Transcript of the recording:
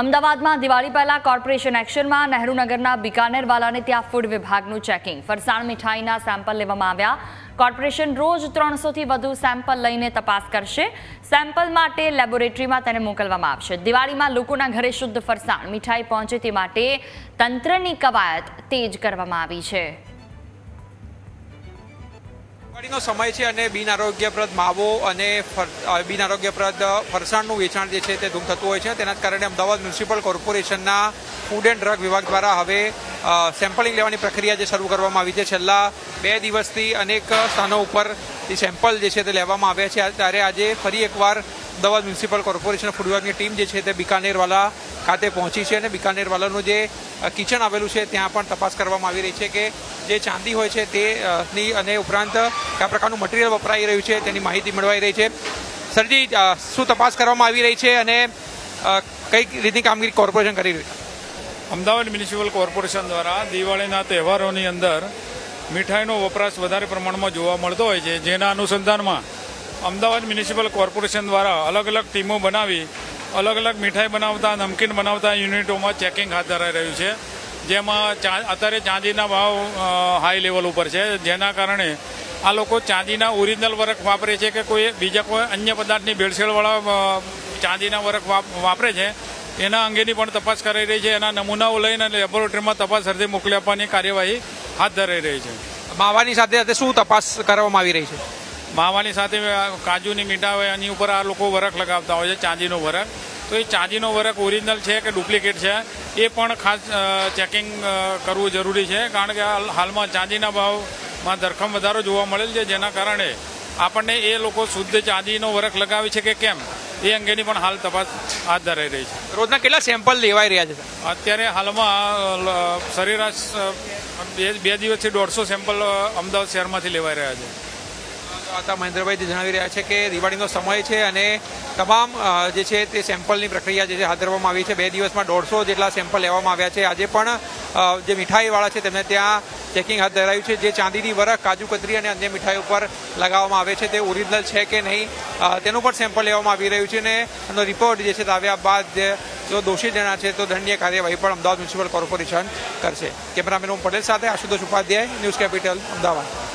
અમદાવાદમાં દિવાળી પહેલા કોર્પોરેશન એક્શનમાં નહેરુનગરના બિકાનેરવાલાને ત્યાં ફૂડ વિભાગનું ચેકિંગ. ફરસાણ મીઠાઈના સેમ્પલ લેવામાં આવ્યા. કોર્પોરેશન રોજ ત્રણસોથી વધુ સેમ્પલ લઈને તપાસ કરશે. સેમ્પલ માટે લેબોરેટરીમાં તેને મોકલવામાં આવશે. દિવાળીમાં લોકોના ઘરે શુદ્ધ ફરસાણ, મીઠાઈ પહોંચે તે માટે તંત્રની કવાયત તેજ કરવામાં આવી છે. દિવાળીનો સમય છે અને બિન આરોગ્યપ્રદ માવો અને બિન આરોગ્યપ્રદ ફરસાણનું વેચાણ જે છે તે ધૂમ થતું હોય છે. તેના જ કારણે અમદાવાદ મ્યુનિસિપલ કોર્પોરેશનના ફૂડ એન્ડ ડ્રગ વિભાગ દ્વારા હવે સેમ્પલિંગ લેવાની પ્રક્રિયા જે શરૂ કરવામાં આવી છે. છેલ્લા બે દિવસથી અનેક સ્થાનો ઉપર એ સેમ્પલ જે છે તે લેવામાં આવ્યા છે. ત્યારે આજે ફરી એકવાર અમદાવાદ મ્યુનિસિપલ કોર્પોરેશન ફૂડ વિભાગની ટીમ જે છે તે બિકાનેરવાલા ખાતે પહોંચી છે અને બિકાનેરવાલાનું જે કિચન આવેલું છે, ત્યાં પણ તપાસ કરવામાં આવી રહી છે કે જે ચાંદી હોય છે તે ની અને ઉપરાંત કયા પ્રકારનું મટીરિયલ વપરાઈ રહ્યું છે, તેની માહિતી મેળવાઈ રહી છે. સરજી શું તપાસ કરવામાં આવી રહી છે અને કઈ રીતની કામગીરી કોર્પોરેશન કરી રહ્યું અમદાવાદ મ્યુનિસિપલ કોર્પોરેશન દ્વારા દિવાળીના તહેવારોની અંદર મીઠાઈનો વપરાશ વધારે પ્રમાણમાં જોવા મળતો હોય છે. જેના અનુસંધાનમાં અમદાવાદ મ્યુનિસિપલ કોર્પોરેશન દ્વારા અલગ અલગ ટીમો બનાવી, અલગ અલગ મીઠાઈ બનાવતા, નમકીન બનાવતા યુનિટોમાં ચેકિંગ હાથ ધરાઈ રહ્યું છે. જેમાં ચા- અત્યારે ચાંદીના ભાવ હાઈ લેવલ ઉપર છે. જેના કારણે આ લોકો ચાંદીના ઓરિજિનલ વર્ક વાપરે છે કે કોઈ બીજા કોઈ અન્ય પદાર્થની ભેળસેળવાળા ચાંદીના વર્ક વાપ- વાપરે છે એના અંગેની પણ તપાસ કરાઈ રહી છે. એના નમૂનાઓ લઈને લેબોરેટરીમાં તપાસ અર્થે મોકલી આપવાની કાર્યવાહી હાથ ધરાઈ રહી છે. માવાની સાથે સાથે શું તપાસ કરવામાં આવી રહી છે? માવાની સાથે કાજુની મીઠા હોય એની ઉપર આ લોકો વરખ લગાવતા હોય છે ચાંદીનો વરખ. તો એ ચાંદીનો વરખ ઓરિજિનલ છે કે ડુપ્લિકેટ છે? એ પણ ખાસ ચેકિંગ કરવું જરૂરી છે. કારણ કે હાલમાં ચાંદીના ભાવમાં ધરખમ વધારો જોવા મળેલ છે જેના કારણે આપણને એ લોકો શુદ્ધ ચાંદીનો વરખ લગાવે છે કે કેમ? એ અંગેની પણ હાલ તપાસ હાથ ધરાઈ રહી છે. રોજના કેટલા સેમ્પલ લેવાઈ રહ્યા છે અત્યારે હાલમાં સરેરાશ બે બે દિવસથી દોઢસો સેમ્પલ અમદાવાદ શહેરમાંથી લેવાઈ રહ્યા છે. હતા મહેન્દ્રભાઈ જણાવી રહ્યા છે કે દિવાળીનો સમય છે અને તમામ જે છે તે સેમ્પલની પ્રક્રિયા જે છે હાથ ધરવામાં આવી છે. બે દિવસમાં દોઢસો જેટલા સેમ્પલ લેવામાં આવ્યા છે. આજે પણ જે મીઠાઈવાળા છે તેમને ત્યાં ચેકિંગ હાથ ધરાયું છે. જે ચાંદીની વરખ, કાજુ કતરી અને અન્ય મીઠાઈ ઉપર લગાવવામાં આવે છે. તે ઓરિજિનલ છે કે નહીં તેનું પણ સેમ્પલ લેવામાં આવી રહ્યું છે અને એનો રિપોર્ટ જે છે તે આવ્યા બાદ જો દોષી જણા છે તો દંડનીય કાર્યવાહી પણ અમદાવાદ મ્યુનિસિપલ કોર્પોરેશન કરશે. કેમેરામેન ઓમ પટેલ સાથે આશુતોષ ઉપાધ્યાય, ન્યૂઝ કેપિટલ, અમદાવાદ.